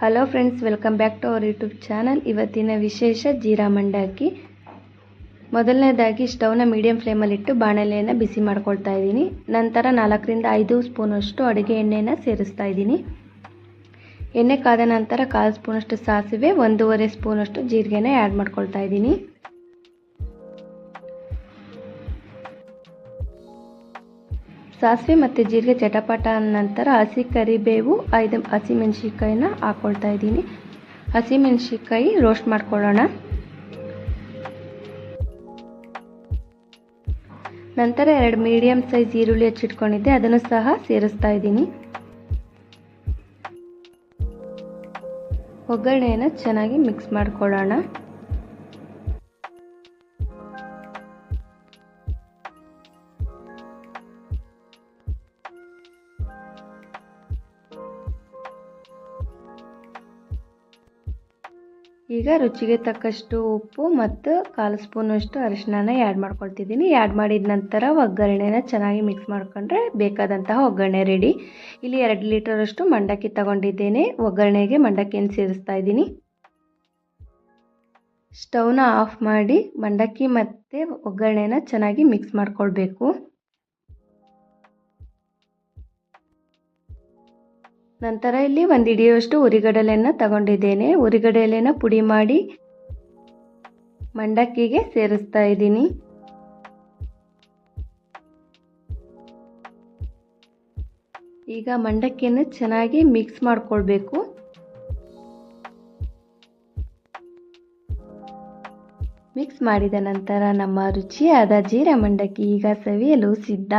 Hello friends welcome back to our YouTube channel ಇವತ್ತಿನ ವಿಶೇಷ ಜೀರಾ ಮಂಡಕ್ಕಿ. ಮೊದಲನೇದಾಗಿ ಸ್ಟವ್ನ ಮೀಡಿಯಂ ಫ್ಲೇಮಲ್ಲಿಟ್ಟು ಬಾಣಲೆಯನ್ನು ಬಿಸಿ ಮಾಡ್ಕೊಳ್ತಾ ಇದ್ದೀನಿ. ನಂತರ ನಾಲ್ಕರಿಂದ ಐದು ಸ್ಪೂನಷ್ಟು ಅಡುಗೆ ಎಣ್ಣೆನ ಸೇರಿಸ್ತಾ ಇದ್ದೀನಿ. ಎಣ್ಣೆ ಕಾದ ನಂತರ ಕಾಲು ಸ್ಪೂನಷ್ಟು ಸಾಸಿವೆ, ಒಂದೂವರೆ ಸ್ಪೂನಷ್ಟು ಜೀರಿಗೆನ ಆ್ಯಡ್ ಮಾಡ್ಕೊಳ್ತಾ ಇದ್ದೀನಿ. ಸಾಸಿವೆ ಮತ್ತು ಜೀರಿಗೆ ಚಟಪಟ ನಂತರ ಹಸಿ ಕರಿಬೇವು, ಐದು ಹಸಿಮೆಣ್ಸಿಕಾಯಿನ ಹಾಕ್ಕೊಳ್ತಾ ಇದ್ದೀನಿ. ಹಸಿಮೆಣ್ಸಿಕಾಯಿ ರೋಸ್ಟ್ ಮಾಡ್ಕೊಳ್ಳೋಣ. ನಂತರ ಎರಡು ಮೀಡಿಯಮ್ ಸೈಜ್ ಈರುಳ್ಳಿ ಹಚ್ಚಿಟ್ಕೊಂಡಿದ್ದೆ, ಅದನ್ನು ಸಹ ಸೇರಿಸ್ತಾ ಇದ್ದೀನಿ. ಒಗ್ಗರಣೆಯನ್ನು ಚೆನ್ನಾಗಿ ಮಿಕ್ಸ್ ಮಾಡ್ಕೊಳ್ಳೋಣ. ಈಗ ರುಚಿಗೆ ತಕ್ಕಷ್ಟು ಉಪ್ಪು ಮತ್ತು ಕಾಲು ಸ್ಪೂನಷ್ಟು ಅರಿಶಿನ ಆ್ಯಡ್ ಮಾಡ್ಕೊಳ್ತಿದ್ದೀನಿ. ಆ್ಯಡ್ ಮಾಡಿದ ನಂತರ ಒಗ್ಗರಣೆನ ಚೆನ್ನಾಗಿ ಮಿಕ್ಸ್ ಮಾಡ್ಕೊಂಡ್ರೆ ಬೇಕಾದಂತಹ ಒಗ್ಗರಣೆ ರೆಡಿ ಇಲ್ಲಿ ಎರಡು ಲೀಟರಷ್ಟು ಮಂಡಕ್ಕಿ ತಗೊಂಡಿದ್ದೇನೆ. ಒಗ್ಗರಣೆಗೆ ಮಂಡಕ್ಕಿಯನ್ನು ಸೇರಿಸ್ತಾ ಇದ್ದೀನಿ. ಸ್ಟವ್ನ ಆಫ್ ಮಾಡಿ ಮಂಡಕ್ಕಿ ಮತ್ತು ಒಗ್ಗರಣೆನ ಚೆನ್ನಾಗಿ ಮಿಕ್ಸ್ ಮಾಡ್ಕೊಳ್ಬೇಕು. ನಂತರ ಇಲ್ಲಿ ಒಂದು ಹಿಡಿಯುವಷ್ಟು ಉರಿಗಡಲೆಯನ್ನು ತಗೊಂಡಿದ್ದೇನೆ. ಉರಿಗಡಲೆನ ಪುಡಿ ಮಾಡಿ ಮಂಡಕ್ಕಿಗೆ ಸೇರಿಸ್ತಾ ಇದ್ದೀನಿ. ಈಗ ಮಂಡಕ್ಕಿಯನ್ನು ಚೆನ್ನಾಗಿ ಮಿಕ್ಸ್ ಮಾಡಿಕೊಳ್ಬೇಕು. ಮಿಕ್ಸ್ ಮಾಡಿದ ನಂತರ ನಮ್ಮ ರುಚಿಯಾದ ಜೀರ ಮಂಡಕ್ಕಿ ಈಗ ಸವಿಯಲು ಸಿದ್ಧ.